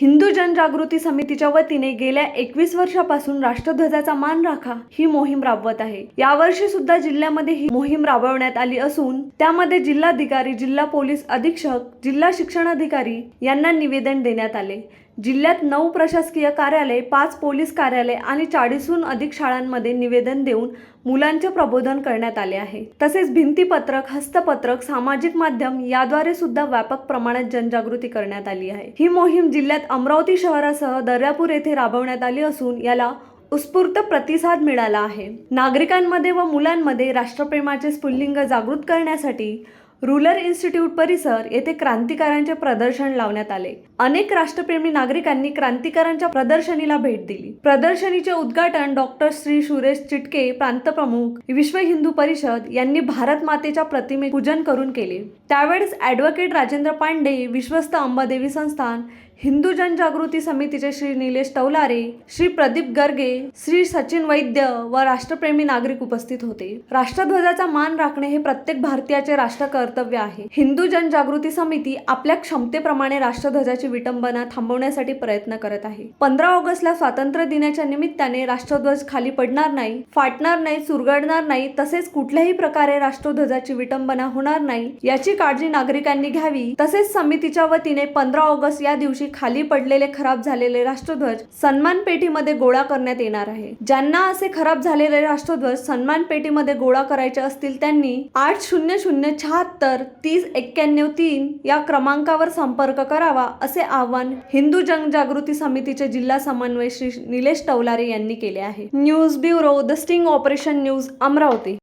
हिंदू जनजागृती समितीच्या वतीने गेल्या एकवीस वर्षापासून राष्ट्रध्वजाचा मान राखा ही मोहीम राबवत आहे. यावर्षी सुद्धा जिल्ह्यामध्ये ही मोहीम राबवण्यात आली असून त्यामध्ये जिल्हाधिकारी जिल्हा पोलीस अधीक्षक जिल्हा शिक्षणाधिकारी यांना निवेदन देण्यात आले. जिल्ह्यात नऊ प्रशासकीय कार्यालय पाच पोलीस कार्यालय आणि चाळीसहून अधिक शाळांमध्ये निवेदन देऊन मुलांचे प्रबोधन करण्यात आले आहे. तसेच भिंतीपत्रक हस्तपत्रक सामाजिक माध्यम याद्वारे सुद्धा व्यापक प्रमाणात जनजागृती करण्यात आली आहे. ही मोहीम जिल्ह्यात अमरावती शहरासह दर्यापूर येथे राबवण्यात आली असून याला उत्स्फूर्त प्रतिसाद मिळाला आहे. नागरिकांमध्ये व मुलांमध्ये राष्ट्रप्रेमाचे स्फुल्लिंग जागृत करण्यासाठी रुरल इन्स्टिट्यूट परिसर येथे क्रांतिकारांचे प्रदर्शन लावण्यात आले. अनेक राष्ट्रप्रेमी नागरिकांनी क्रांतिकारांच्या प्रदर्शनीला भेट दिली. प्रदर्शनीचे उद्घाटन डॉक्टर श्री सुरेश चिटके प्रांतप्रमुख विश्व हिंदू परिषद यांनी भारत मातेच्या प्रतिमे पूजन करून केले. त्यावेळेस ॲडव्होकेट राजेंद्र पांडे विश्वस्त अंबादेवी संस्थान हिंदू जनजागृती समितीचे श्री निलेश तौलारे श्री प्रदीप गर्गे श्री सचिन वैद्य व राष्ट्रप्रेमी नागरिक उपस्थित होते. राष्ट्रध्वजाचा मान राखणे हे प्रत्येक भारतीयाचे राष्ट्र कर्तव्य आहे. हिंदू जनजागृती समिती आपल्या क्षमतेप्रमाणे राष्ट्रध्वजाची विटंबना थांबवण्यासाठी प्रयत्न करत आहे. पंधरा ऑगस्टला स्वातंत्र्य दिनाच्या निमित्ताने राष्ट्रध्वज खाली पडणार नाही फाटणार नाही चुरगडणार नाही तसेच कुठल्याही प्रकारे राष्ट्रध्वजाची विटंबना होणार नाही याची काळजी नागरिकांनी घ्यावी. तसेच समितीच्या वतीने पंधरा ऑगस्ट या दिवशी खाली पडलेले खराब झालेले राष्ट्रध्वज सन्मान पेटीमध्ये गोळा करण्यात येणार आहे. ज्यांना असे खराब झालेले राष्ट्रध्वज सन्मान पेटीमध्ये गोळा करायचे असतील त्यांनी आठ शून्य शून्य शहात्तर तीस एक्क्याण्णव तीन या क्रमांकावर संपर्क करावा असे आवाहन हिंदू जनजागृती समितीचे जिल्हा समन्वय श्री निलेश टवलारे यांनी केले आहे. News bureau the sting operation news Amravati.